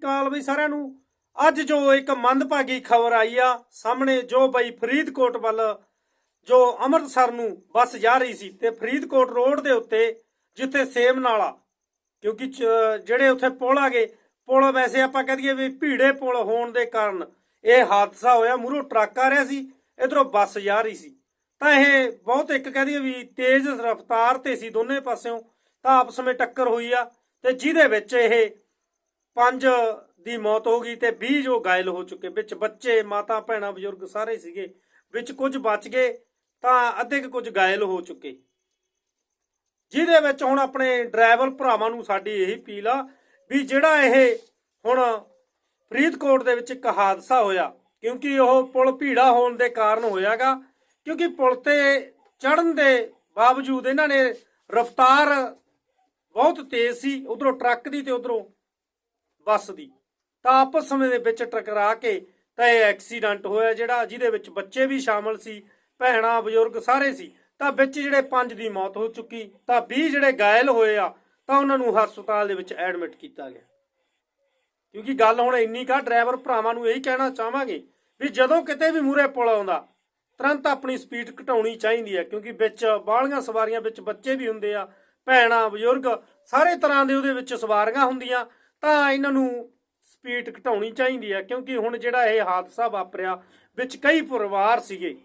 ਅਕਾਲ ਬਈ ਸਾਰਿਆਂ ਨੂੰ। ਅੱਜ ਜੋ ਇੱਕ ਮੰਦਭਾਗੀ ਖਬਰ ਆਈ ਆ, ਸਾਹਮਣੇ ਜੋ ਬਈ ਫਰੀਦਕੋਟ ਵੱਲ ਜੋ ਅੰਮ੍ਰਿਤਸਰ ਨੂੰ ਬੱਸ ਜਾ ਰਹੀ ਸੀ ਤੇ ਫਰੀਦਕੋਟ ਰੋਡ ਦੇ ਉੱਤੇ ਜਿੱਥੇ ਸੇਮ ਨਾਲਾ, ਕਿਉਂਕਿ ਜਿਹੜੇ ਉੱਥੇ ਪੁਲ ਆ ਗਏ ਪੁਲ ਵੈਸੇ ਆਪਾਂ ਕਹਿ ਦਈਏ ਵੀ ਭੀੜੇ ਪੁਲ ਹੋਣ ਦੇ ਕਾਰਨ ਇਹ ਹਾਦਸਾ ਹੋਇਆ। ਮੂਹਰੋਂ ਟਰੱਕ ਆ ਰਿਹਾ ਸੀ, ਇਧਰੋਂ ਬੱਸ ਜਾ ਰਹੀ ਸੀ। ਤਾਂ ਇਹ ਬਹੁਤ ਇੱਕ ਕਹਿ ਦਈਏ ਵੀ ਤੇਜ਼ ਰਫ਼ਤਾਰ ਤੇ ਸੀ ਦੋਨੇ ਪਾਸਿਓਂ, ਤਾਂ ਆਪਸ ਵਿੱਚ ਟੱਕਰ ਹੋਈ ਆ ਤੇ ਜਿਹਦੇ ਵਿੱਚ ਇਹ ਪੰਜ ਦੀ ਮੌਤ ਹੋ ਗਈ ਤੇ 20 ਜੋ ਗਾਇਲ ਹੋ ਚੁੱਕੇ। ਵਿੱਚ ਬੱਚੇ, ਮਾਤਾ, ਭੈਣਾਂ, ਬਜ਼ੁਰਗ ਸਾਰੇ ਸੀਗੇ। ਵਿੱਚ ਕੁਝ ਬਚ ਗਏ ਤਾਂ ਅੱਧੇ ਕੁਝ ਗਾਇਲ ਹੋ ਚੁੱਕੇ। ਜਿਹਦੇ ਵਿੱਚ ਹੁਣ ਆਪਣੇ ਡਰਾਈਵਰ ਭਰਾਵਾਂ ਨੂੰ ਸਾਡੀ ਇਹੀ ਅਪੀਲ ਆ ਵੀ ਜਿਹੜਾ ਇਹ ਹੁਣ ਫਰੀਦਕੋਟ ਦੇ ਵਿੱਚ ਇੱਕ ਹਾਦਸਾ ਹੋਇਆ, ਕਿਉਂਕਿ ਉਹ ਪੁਲ ਭੀੜਾ ਹੋਣ ਦੇ ਕਾਰਨ ਹੋਇਆਗਾ, ਕਿਉਂਕਿ ਪੁਲ ਤੇ ਚੜਨ ਦੇ ਬਾਵਜੂਦ ਇਹਨਾਂ ਨੇ ਰਫ਼ਤਾਰ ਬਹੁਤ ਤੇਜ਼ ਸੀ। ਉਧਰੋਂ ਟਰੱਕ ਦੀ ਤੇ ਉਧਰੋਂ ਬੱਸ ਦੀ ਤਾਂ ਆਪਸ ਸਮੇਂ ਦੇ ਵਿੱਚ ਟਕਰਾ ਕੇ ਤਾਂ ਇਹ ਐਕਸੀਡੈਂਟ ਹੋਇਆ ਜਿਹੜਾ ਜਿਹਦੇ ਵਿੱਚ ਬੱਚੇ ਵੀ ਸ਼ਾਮਲ ਸੀ, ਭੈਣਾਂ, ਬਜ਼ੁਰਗ ਸਾਰੇ ਸੀ। ਤਾਂ ਵਿੱਚ ਜਿਹੜੇ ਪੰਜ ਦੀ ਮੌਤ ਹੋ ਚੁੱਕੀ, ਤਾਂ 20 ਜਿਹੜੇ ਗਾਇਲ ਹੋਏ ਆ, ਤਾਂ ਉਹਨਾਂ ਨੂੰ ਹਸਪਤਾਲ ਦੇ ਵਿੱਚ ਐਡਮਿਟ ਕੀਤਾ ਗਿਆ। ਕਿਉਂਕਿ ਗੱਲ ਹੁਣ ਇੰਨੀ ਕਾ ਡਰਾਈਵਰ ਭਰਾਵਾਂ ਨੂੰ ਇਹੀ ਕਹਿਣਾ ਚਾਹਾਂਗੇ ਵੀ ਜਦੋਂ ਕਿਤੇ ਵੀ ਮੂਰੇ ਪੁਲ ਆਉਂਦਾ, ਤੁਰੰਤ ਆਪਣੀ ਸਪੀਡ ਘਟਾਉਣੀ ਚਾਹੀਦੀ ਹੈ। ਕਿਉਂਕਿ ਵਿੱਚ ਬਾਹਲੀਆਂ ਸਵਾਰੀਆਂ ਵਿੱਚ ਬੱਚੇ ਵੀ ਹੁੰਦੇ ਆ, ਭੈਣਾਂ, ਬਜ਼ੁਰਗ, ਸਾਰੇ ਤਰ੍ਹਾਂ ਦੇ ਉਹਦੇ ਵਿੱਚ ਸਵਾਰੀਆਂ ਹੁੰਦੀਆਂ। ਤਾਂ ਇਹਨਾਂ ਨੂੰ ਸਪੀਡ ਘਟਾਉਣੀ ਚਾਹੀਦੀ ਹੈ ਕਿਉਂਕਿ ਹੁਣ ਜਿਹੜਾ ਇਹ ਹਾਦਸਾ ਵਾਪਰਿਆ, ਵਿੱਚ ਕਈ ਪਰਿਵਾਰ ਸੀਗੇ।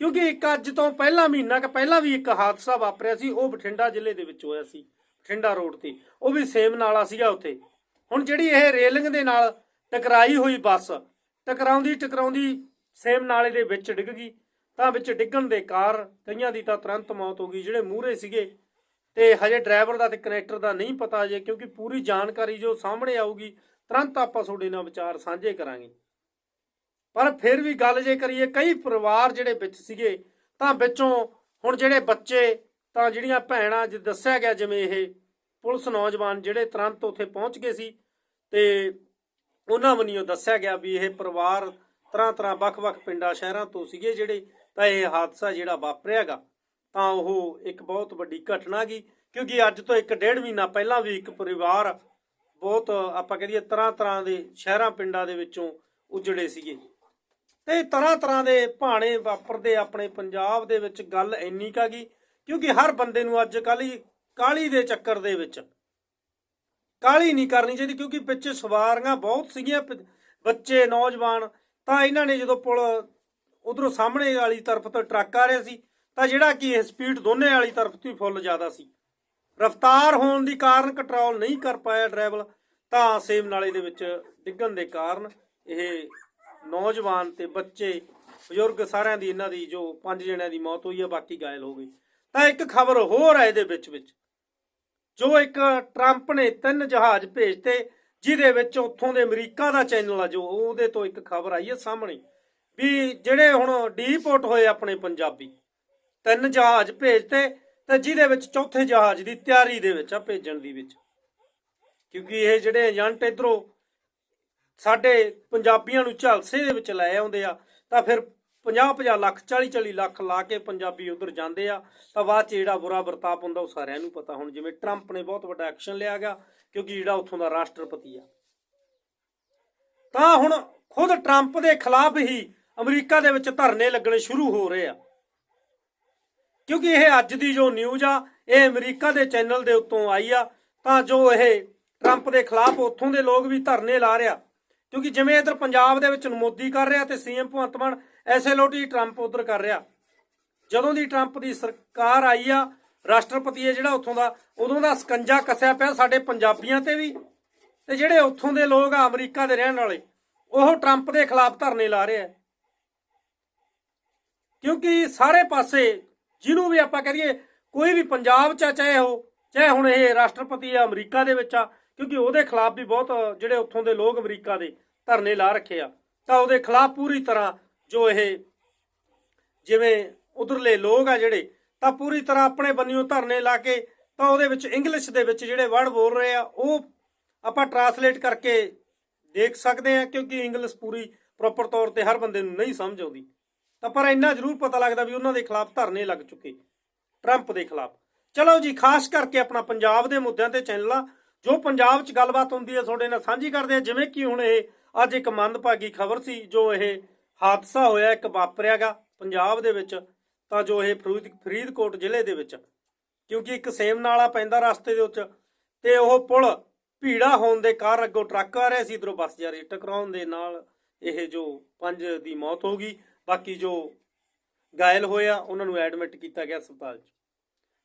ਕਿਉਂਕਿ ਇੱਕ ਅੱਜ ਤੋਂ ਪਹਿਲਾਂ ਮਹੀਨਾ ਕਿ ਪਹਿਲਾਂ ਵੀ ਇੱਕ ਹਾਦਸਾ ਵਾਪਰਿਆ ਸੀ, ਉਹ ਬਠਿੰਡਾ ਜ਼ਿਲ੍ਹੇ ਦੇ ਵਿੱਚ ਹੋਇਆ ਸੀ, ਬਠਿੰਡਾ ਰੋਡ ਤੇ। ਉਹ ਵੀ ਸੇਮ ਨਾਲਾ ਸੀਗਾ ਉੱਥੇ। ਹੁਣ ਜਿਹੜੀ ਇਹ ਰੇਲਿੰਗ ਦੇ ਨਾਲ ਟਕਰਾਈ ਹੋਈ ਬੱਸ, ਟਕਰਾਉਂਦੀ ਟਕਰਾਉਂਦੀ ਸੇਮ ਨਾਲੇ ਦੇ ਵਿੱਚ ਡਿੱਗ ਗਈ। ਤਾਂ ਵਿੱਚ ਡਿੱਗਣ ਦੇ ਕਾਰ, ਕਈਆਂ ਦੀ ਤਾਂ ਤੁਰੰਤ ਮੌਤ ਹੋ ਗਈ, ਜਿਹੜੇ ਮੂਹਰੇ ਸੀਗੇ ਤੇ ਹਜੇ ਡਰਾਈਵਰ ਦਾ ਤੇ ਕਨੈਕਟਰ ਦਾ ਨਹੀਂ ਪਤਾ ਅਜੇ ਕਿਉਂਕਿ ਪੂਰੀ ਜਾਣਕਾਰੀ ਜੋ ਸਾਹਮਣੇ ਆਊਗੀ, ਤੁਰੰਤ ਆਪਾਂ ਤੁਹਾਡੇ ਨਾਲ ਵਿਚਾਰ ਸਾਂਝੇ ਕਰਾਂਗੇ। ਪਰ ਫਿਰ ਵੀ ਗੱਲ ਜੇ ਕਰੀਏ, ਕਈ ਪਰਿਵਾਰ ਜਿਹੜੇ ਵਿੱਚ ਸੀਗੇ, ਤਾਂ ਵਿੱਚੋਂ ਹੁਣ ਜਿਹੜੇ ਬੱਚੇ, ਤਾਂ ਜਿਹੜੀਆਂ ਭੈਣਾਂ, ਜਿ ਦੱਸਿਆ ਗਿਆ ਜਿਵੇਂ ਇਹ ਪੁਲਿਸ ਨੌਜਵਾਨ ਜਿਹੜੇ ਤੁਰੰਤ ਉੱਥੇ ਪਹੁੰਚ ਗਏ ਸੀ, ਤੇ ਉਹਨਾਂ ਵੱਲੋਂ ਦੱਸਿਆ ਗਿਆ ਵੀ ਇਹ ਪਰਿਵਾਰ ਤਰ੍ਹਾਂ ਤਰ੍ਹਾਂ ਵੱਖ-ਵੱਖ ਪਿੰਡਾਂ, ਸ਼ਹਿਰਾਂ ਤੋਂ ਸੀਗੇ ਜਿਹੜੇ, ਤਾਂ ਇਹ ਹਾਦਸਾ ਜਿਹੜਾ ਵਾਪਰਿਆਗਾ ਤਾਂ ਉਹ ਇੱਕ ਬਹੁਤ ਵੱਡੀ ਘਟਨਾ ਗਈ, ਕਿਉਂਕਿ ਅੱਜ ਤੋਂ ਇੱਕ ਡੇਢ ਮਹੀਨਾ ਪਹਿਲਾਂ ਵੀ ਇੱਕ ਪਰਿਵਾਰ ਬਹੁਤ, ਆਪਾਂ ਕਹਦੀਏ ਤਰ੍ਹਾਂ ਤਰ੍ਹਾਂ ਦੇ ਸ਼ਹਿਰਾਂ, ਪਿੰਡਾਂ ਦੇ ਵਿੱਚੋਂ ਉਜੜੇ ਸੀਗੇ ਤੇ ਤਰ੍ਹਾਂ ਤਰ੍ਹਾਂ ਦੇ ਭਾਣੇ ਵਾਪਰਦੇ ਆਪਣੇ ਪੰਜਾਬ ਦੇ ਵਿੱਚ ਗੱਲ ਇੰਨੀ ਕਾ ਗਈ, ਕਿਉਂਕਿ ਹਰ ਬੰਦੇ ਨੂੰ ਅੱਜ ਕੱਲ੍ਹ ਹੀ ਕਾਲੀ ਦੇ ਚੱਕਰ ਦੇ ਵਿੱਚ। ਕਾਲੀ ਨਹੀਂ ਕਰਨੀ ਚਾਹੀਦੀ, ਕਿਉਂਕਿ ਪਿੱਛੇ ਸਵਾਰੀਆਂ ਬਹੁਤ ਸੀਗੀਆਂ ਬੱਚੇ, ਨੌਜਵਾਨ, ਤਾਂ ਇਹਨਾਂ ਨੇ ਜਦੋਂ ਪੁਲ ਉਧਰੋਂ ਸਾਹਮਣੇ ਵਾਲੀ ਤਰਫ ਤੋਂ ਟਰੱਕ ਆ ਰਿਹਾ ਸੀ ਤਾਂ ਜਿਹੜਾ ਕਿ ਇਹ ਸਪੀਡ ਦੋਨੇ ਵਾਲੀ ਤਰਫ ਤੋਂ ਫੁੱਲ ਜ਼ਿਆਦਾ ਸੀ। ਰਫ਼ਤਾਰ ਹੋਣ ਦੀ ਕਾਰਨ ਕੰਟਰੋਲ ਨਹੀਂ ਕਰ ਪਾਇਆ ਡਰਾਈਵਰ ਤਾਂ ਸੇਮ ਨਾਲੇ ਦੇ ਵਿੱਚ ਡਿੱਗਣ ਦੇ ਕਾਰਨ ਇਹ ਨੌਜਵਾਨ ਤੇ ਬੱਚੇ, ਬਜ਼ੁਰਗ ਸਾਰਿਆਂ ਦੀ ਇਹਨਾਂ ਦੀ ਜੋ ਪੰਜ ਜਣਿਆਂ ਦੀ ਮੌਤ ਹੋਈ ਹੈ ਬਾਕੀ ਗਾਇਲ ਹੋ ਗਏ। ਤਾਂ ਇੱਕ ਖਬਰ ਹੋਰ ਹੈ ਇਹਦੇ ਵਿੱਚ ਵਿੱਚ ਜੋ ਇੱਕ ਟਰੰਪ ਨੇ ਤਿੰਨ ਜਹਾਜ਼ ਭੇਜਤੇ, ਜਿਹਦੇ ਵਿੱਚ ਉੱਥੋਂ ਦੇ ਅਮਰੀਕਾ ਦਾ ਚੈਨਲ ਆ, ਜੋ ਉਹਦੇ ਤੋਂ ਇੱਕ ਖਬਰ ਆਈ ਹੈ ਸਾਹਮਣੇ, ਵੀ ਜਿਹੜੇ ਹੁਣ ਡੀਪੋਰਟ ਹੋਏ ਆਪਣੇ ਪੰਜਾਬੀ ਤਿੰਨ ਜਹਾਜ਼ ਭੇਜਤੇ ਤੇ ਜਿਹਦੇ ਵਿੱਚ ਚੌਥੇ ਜਹਾਜ਼ ਦੀ ਤਿਆਰੀ ਦੇ ਵਿੱਚ ਆ ਭੇਜਣ ਦੀ ਵਿੱਚ। ਕਿਉਂਕਿ ਇਹ ਜਿਹੜੇ ਏਜੰਟ ਇਧਰੋਂ ਸਾਡੇ ਪੰਜਾਬੀਆਂ ਨੂੰ ਝਾਲਸੇ ਦੇ ਵਿੱਚ ਲੈ ਆਉਂਦੇ ਆ, ਤਾਂ ਫਿਰ 50-50 ਲੱਖ 40-40 ਲੱਖ ਲਾ ਕੇ ਪੰਜਾਬੀ ਉਧਰ ਜਾਂਦੇ ਆ, ਤਾਂ ਬਾਅਦ ਚ ਜਿਹੜਾ ਬੁਰਾ ਵਰਤਾਪ ਹੁੰਦਾ ਉਹ ਸਾਰਿਆਂ ਨੂੰ ਪਤਾ। ਹੁਣ ਜਿਵੇਂ ਟਰੰਪ ਨੇ ਬਹੁਤ ਵੱਡਾ ਐਕਸ਼ਨ ਲਿਆ ਗਿਆ ਕਿਉਂਕਿ ਜਿਹੜਾ ਉੱਥੋਂ ਦਾ ਰਾਸ਼ਟਰਪਤੀ ਆ। ਤਾਂ ਹੁਣ ਖੁਦ ਟਰੰਪ ਦੇ ਖਿਲਾਫ ਹੀ ਅਮਰੀਕਾ ਦੇ ਵਿੱਚ ਧਰਨੇ ਲੱਗਣੇ ਸ਼ੁਰੂ ਹੋ ਰਹੇ ਆ। ਕਿਉਂਕਿ ਇਹ ਅੱਜ ਦੀ ਜੋ ਨਿਊਜ਼ ਆ, ਇਹ ਅਮਰੀਕਾ ਦੇ ਚੈਨਲ ਦੇ ਉੱਤੋਂ ਆਈ ਆ, ਤਾਂ ਜੋ ਇਹ ਟਰੰਪ ਦੇ ਖਿਲਾਫ ਉੱਥੋਂ ਦੇ ਲੋਕ ਵੀ ਧਰਨੇ ਲਾ ਰਿਆ ਕਿਉਂਕਿ ਜਿਵੇਂ ਇਧਰ ਪੰਜਾਬ ਦੇ ਵਿੱਚ ਮੋਦੀ ਕਰ ਰਿਹਾ ਤੇ ਸੀਐਮ ਭਗਵੰਤ ਮਾਨ ਐਸੇ ਲੋਟੀ ਟਰੰਪ ਉਧਰ ਕਰ ਰਿਹਾ। ਜਦੋਂ ਦੀ ਟਰੰਪ ਦੀ ਸਰਕਾਰ ਆਈ ਆ, ਰਾਸ਼ਟਰਪਤੀ ਹੈ ਜਿਹੜਾ ਉੱਥੋਂ ਦਾ, ਉਦੋਂ ਦਾ ਸਕੰਜਾ ਕੱਸਿਆ ਪਿਆ ਸਾਡੇ ਪੰਜਾਬੀਆਂ ਤੇ ਵੀ। ਤੇ ਜਿਹੜੇ ਉੱਥੋਂ ਦੇ ਲੋਕ ਆ ਅਮਰੀਕਾ ਦੇ ਰਹਿਣ ਵਾਲੇ, ਉਹ ਟਰੰਪ ਦੇ ਖਿਲਾਫ ਧਰਨੇ ਲਾ ਰਹੇ ਆ। ਕਿਉਂਕਿ ਸਾਰੇ ਪਾਸੇ ਜਿਹਨੂੰ ਵੀ ਆਪਾਂ ਕਹੀਏ ਕੋਈ ਵੀ ਪੰਜਾਬ ਚ ਆ, ਚਾਹੇ ਉਹ ਚਾਹੇ ਹੁਣ ਇਹ ਰਾਸ਼ਟਰਪਤੀ ਆ ਅਮਰੀਕਾ ਦੇ ਵਿੱਚ ਆ ਕਿਉਂਕਿ ਉਹਦੇ ਖਿਲਾਫ ਵੀ ਬਹੁਤ ਜਿਹੜੇ ਉੱਥੋਂ ਦੇ ਲੋਕ ਅਮਰੀਕਾ ਦੇ ਧਰਨੇ ਲਾ ਰੱਖੇ ਆ ਤਾਂ ਉਹਦੇ ਖਿਲਾਫ ਪੂਰੀ ਤਰ੍ਹਾਂ ਜੋ ਇਹ ਜਿਵੇਂ ਉਧਰਲੇ ਲੋਕ ਆ ਜਿਹੜੇ ਤਾਂ ਪੂਰੀ ਤਰ੍ਹਾਂ ਆਪਣੇ ਬੰਨਿਓ ਧਰਨੇ ਲਾ ਕੇ ਤਾਂ ਉਹਦੇ ਵਿੱਚ ਇੰਗਲਿਸ਼ ਦੇ ਵਿੱਚ ਜਿਹੜੇ ਵਰਡ ਬੋਲ ਰਹੇ ਆ ਉਹ ਆਪਾਂ ਟਰਾਂਸਲੇਟ ਕਰਕੇ ਦੇਖ ਸਕਦੇ ਆ ਕਿਉਂਕਿ ਇੰਗਲਿਸ਼ ਪੂਰੀ ਪ੍ਰੋਪਰ ਤੌਰ ਤੇ ਹਰ ਬੰਦੇ ਨੂੰ ਨਹੀਂ ਸਮਝ ਆਉਂਦੀ। ਤਾਂ ਪਰ ਇੰਨਾ ਜ਼ਰੂਰ ਪਤਾ ਲੱਗਦਾ ਵੀ ਉਹਨਾਂ ਦੇ ਖਿਲਾਫ ਧਰਨੇ ਲੱਗ ਚੁੱਕੇ ਟਰੰਪ ਦੇ ਖਿਲਾਫ। ਚਲੋ ਜੀ, ਖਾਸ ਕਰਕੇ ਆਪਣਾ ਪੰਜਾਬ ਦੇ ਮੁੱਦਿਆਂ ਤੇ ਚੈਨਲਾਂ, ਜੋ ਪੰਜਾਬ 'ਚ ਗੱਲਬਾਤ ਹੁੰਦੀ ਹੈ, ਤੁਹਾਡੇ ਨਾਲ ਸਾਂਝੀ ਕਰਦੇ ਆ ਜਿਵੇਂ ਕਿ ਹੁਣ ਇਹ ਅੱਜ ਇੱਕ ਮੰਦਭਾਗੀ ਖਬਰ ਸੀ, ਜੋ ਇਹ ਹਾਦਸਾ ਹੋਇਆ, ਇੱਕ ਵਾਪਰਿਆਗਾ ਪੰਜਾਬ ਦੇ ਵਿੱਚ, ਤਾਂ ਜੋ ਇਹ ਫਰੀਦ, ਫਰੀਦਕੋਟ ਜ਼ਿਲ੍ਹੇ ਦੇ ਵਿੱਚ। ਕਿਉਂਕਿ ਇੱਕ ਸੇਮ ਨਾਲਾ ਪੈਂਦਾ ਰਸਤੇ ਦੇ ਉੱਤੇ ਤੇ ਉਹ ਪੁਲ ਭੀੜਾ ਹੋਣ ਦੇ ਕਾਰਨ ਅੱਗੋਂ ਟਰੱਕ ਆ ਰਿਹਾ ਸੀ, ਇਧਰੋਂ ਬੱਸ ਜਾ ਰਹੀ ਟਕਰਾਉਣ ਦੇ ਨਾਲ ਇਹ ਜੋ ਪੰਜ ਦੀ ਮੌਤ ਹੋ ਗਈ। ਬਾਕੀ ਜੋ ਘਾਇਲ ਹੋਇਆ ਉਹਨਾਂ ਨੂੰ ਐਡਮਿਟ ਕੀਤਾ ਗਿਆ ਹਸਪਤਾਲ 'ਚ।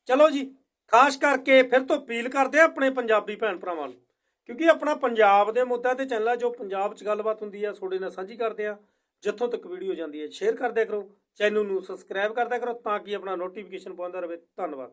ਚਲੋ ਜੀ, ਖਾਸ ਕਰਕੇ ਫਿਰ ਤੋਂ ਅਪੀਲ ਕਰਦੇ ਆ ਆਪਣੇ ਪੰਜਾਬੀ ਭੈਣ ਭਰਾਵਾਂ ਨੂੰ, ਕਿਉਂਕਿ ਆਪਣਾ ਪੰਜਾਬ ਦੇ ਮੁੱਦਿਆਂ ਤੇ ਚੱਲਣਾ ਜੋ ਪੰਜਾਬ 'ਚ ਗੱਲਬਾਤ ਹੁੰਦੀ ਆ, ਤੁਹਾਡੇ ਨਾਲ ਸਾਂਝੀ ਕਰਦੇ ਆ, ਜਿੱਥੋਂ ਤੱਕ ਵੀਡੀਓ ਜਾਂਦੀ ਹੈ ਸ਼ੇਅਰ ਕਰਦਿਆ ਕਰੋ ਚੈਨਲ ਨੂੰ ਸਬਸਕ੍ਰਾਈਬ ਕਰਦਿਆ ਕਰੋ, ਤਾਂ ਕਿ ਆਪਣਾ ਨੋਟੀਫਿਕੇਸ਼ਨ ਪਾਉਂਦਾ ਰਹੇ। ਧੰਨਵਾਦ।